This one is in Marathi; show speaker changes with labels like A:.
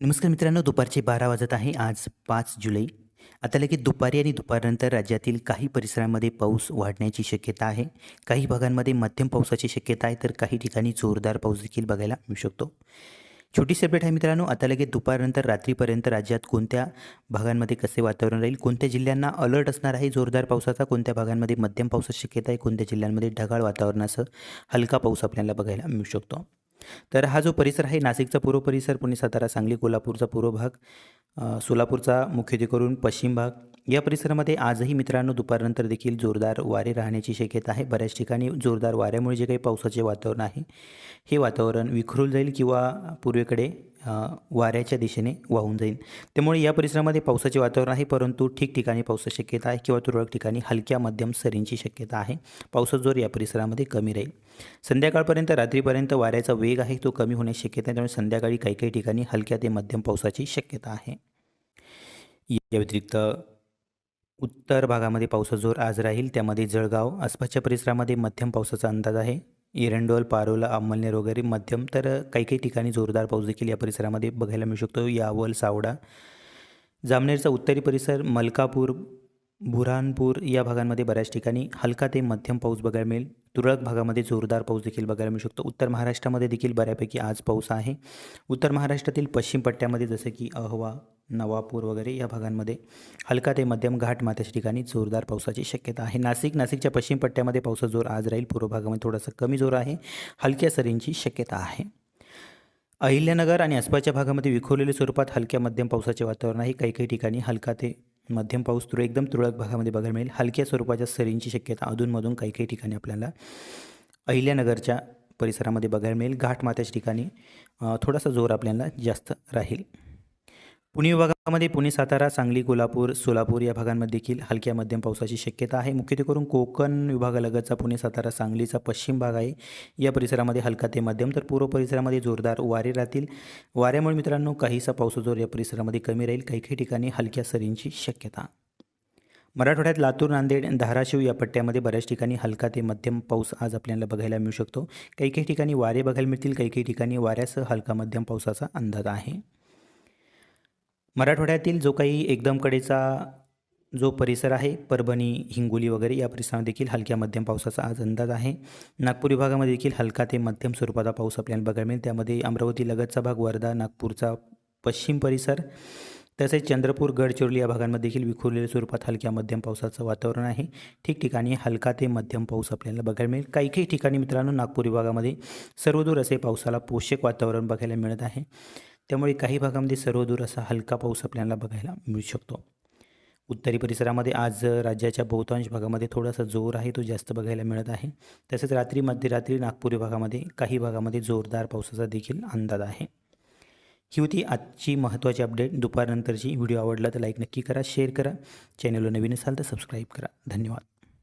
A: नमस्कार मित्रांनो दुपारचे बारा वाजत आहे. आज पाच जुलै. आता लगेच दुपारी आणि दुपारनंतर राज्यातील काही परिसरांमध्ये पाऊस वाढण्याची शक्यता आहे. काही भागांमध्ये मध्यम पावसाची शक्यता आहे तर काही ठिकाणी जोरदार पाऊस देखील बघायला मिळू शकतो. छोटी सेपरेट आहे मित्रांनो आता लगेच दुपारनंतर रात्रीपर्यंत राज्यात कोणत्या भागांमध्ये कसे वातावरण राहील कोणत्या जिल्ह्यांना अलर्ट असणार आहे जोरदार पावसाचा कोणत्या भागांमध्ये मध्यम पावसाची शक्यता आहे कोणत्या जिल्ह्यांमध्ये ढगाळ वातावरणासह हलका पाऊस आपल्याला बघायला मिळू शकतो. तर हा जो परिसर आहे नाशिकचा पूर्व परिसर पुणे सातारा सांगली कोल्हापूरचा पूर्व भाग सोलापूरचा सोलापूरचा मुख्यत्वेकरून पश्चिम भाग या परिसरामध्ये आजही मित्रांनो दुपारनंतर देखील जोरदार वारे राहण्याची शक्यता आहे. बऱ्याच ठिकाणी जोरदार वाऱ्यामुळे जे काही पावसाचे वातावरण आहे हे वातावरण विखरून जाईल किंवा पूर्वेकडे वाऱ्याच्या दिशेने वाहून जाईल त्यामुळे या परिसरामध्ये पावसाचे वातावरण आहे परंतु ठिकठिकाणी पावसाची शक्यता आहे किंवा तुरळक ठिकाणी हलक्या मध्यम सरींची शक्यता आहे. पावसाचा जोर या परिसरामध्ये कमी राहील. संध्याकाळपर्यंत रात्रीपर्यंत वाऱ्याचा वेग आहे तो कमी होण्याची शक्यता आहे. त्यामुळे संध्याकाळी काही काही ठिकाणी हलक्या ते मध्यम पावसाची शक्यता आहे. या व्यतिरिक्त उत्तर भागामध्ये पावसाचा जोर आज राहील. त्यामध्ये जळगाव आसपासच्या परिसरामध्ये मध्यम पावसाचा अंदाज आहे. एरंडोल पारोला अमलनेर वगैरे मध्यम तर काही काही ठिकाणी जोरदार पाऊस देखील या परिसरामध्ये बघायला मिळू शकतो. यावल सावडा जामनेरचा उत्तरी परिसर मलकापूर बुरहानपूर या भागांमध्ये बऱ्याच ठिकाणी हलका ते मध्यम पाऊस बघायला मिळेल. तुरळक भागामध्ये जोरदार पाऊस देखील बघायला मिळू शकतो. उत्तर महाराष्ट्रामध्ये देखील बऱ्यापैकी आज पाऊस आहे. उत्तर महाराष्ट्रातील पश्चिम पट्ट्यामध्ये जसं की अहवा नवापूर वगैरे या भागांमध्ये हलका ते मध्यम घाट माथ्याच्या ठिकाणी जोरदार पावसाची शक्यता आहे. नाशिक नाशिकच्या पश्चिम पट्ट्यामध्ये पावसाचा जोर आज राहील. पूर्व भागामध्ये थोडासा कमी जोर आहे. हलक्या सरींची शक्यता आहे. अहिल्यानगर आणि आसपासच्या भागामध्ये विखुरलेल्या स्वरूपात हलक्या मध्यम पावसाचे वातावरण आहे. काही काही ठिकाणी हलका ते मध्यम पाऊस तुरळ एकदम तुरळक भागामध्ये बघायला मिळेल. हलक्या स्वरूपाच्या सरींची शक्यता अधूनमधून काही काही ठिकाणी आपल्याला अहिल्यानगरच्या परिसरामध्ये बघायला मिळेल. घाटमात्याच्या ठिकाणी थोडासा जोर आपल्याला जास्त राहील. पुणे विभागामध्ये पुणे सातारा सांगली कोल्हापूर सोलापूर या भागांमध्ये देखील हलक्या मध्यम पावसाची शक्यता आहे. मुख्यत्वेकरून कोकण विभागालगतचा पुणे सातारा सांगलीचा पश्चिम भाग आहे. या परिसरामध्ये हलका ते मध्यम तर पूर्व परिसरामध्ये जोरदार वारे राहतील. वाऱ्यामुळे मित्रांनो काहीसा पावसाजोर या परिसरामध्ये कमी राहील. काही काही ठिकाणी हलक्या सरींची शक्यता. मराठवाड्यात लातूर नांदेड धाराशिव या पट्ट्यामध्ये बऱ्याच ठिकाणी हलका ते मध्यम पाऊस आज आपल्याला बघायला मिळू शकतो. काही काही ठिकाणी वारे बघायला मिळतील. काही काही ठिकाणी वाऱ्यासह हलका मध्यम पावसाचा अंदाज आहे. मराठवाड्यातील जो काही एकदम कडेचा जो परिसर आहे परभणी हिंगोली वगैरे या परिसरामध्ये देखील हलक्या मध्यम पावसाचा आज अंदाज आहे. नागपूर विभागामध्ये देखील हलका ते मध्यम स्वरूपाचा पाऊस आपल्याला बघायला मिळेल. त्यामध्ये अमरावती लगतचा भाग वर्धा नागपूरचा पश्चिम परिसर तसेच चंद्रपूर गडचिरोली या भागांमध्ये देखील विखुरलेल्या स्वरूपात हलक्या मध्यम पावसाचं वातावरण आहे. ठिकठिकाणी हलका ते मध्यम पाऊस आपल्याला बघायला मिळेल. काही काही ठिकाणी मित्रांनो नागपूर विभागामध्ये सर्वदूर असे पावसाला पोषक वातावरण बघायला मिळत आहे. त्यामुळे काही भागामध्ये सर्वदूर असा हलका पाऊस आपल्याला बघायला मिळू शकतो. उत्तरी परिसरामध्ये आज राज्याच्या बहुतांश भागामध्ये थोडासा जोर आहे तो जास्त बघायला मिळत आहे. तसेच रात्री मध्यरात्री नागपूर विभागामध्ये काही भागामध्ये जोरदार पावसाचा देखील अंदाज आहे. ही होती आजची महत्त्वाची अपडेट. दुपारनंतरची व्हिडिओ आवडला तर लाईक नक्की करा शेअर करा. चॅनलला नवीन असाल तर सबस्क्राईब करा. धन्यवाद.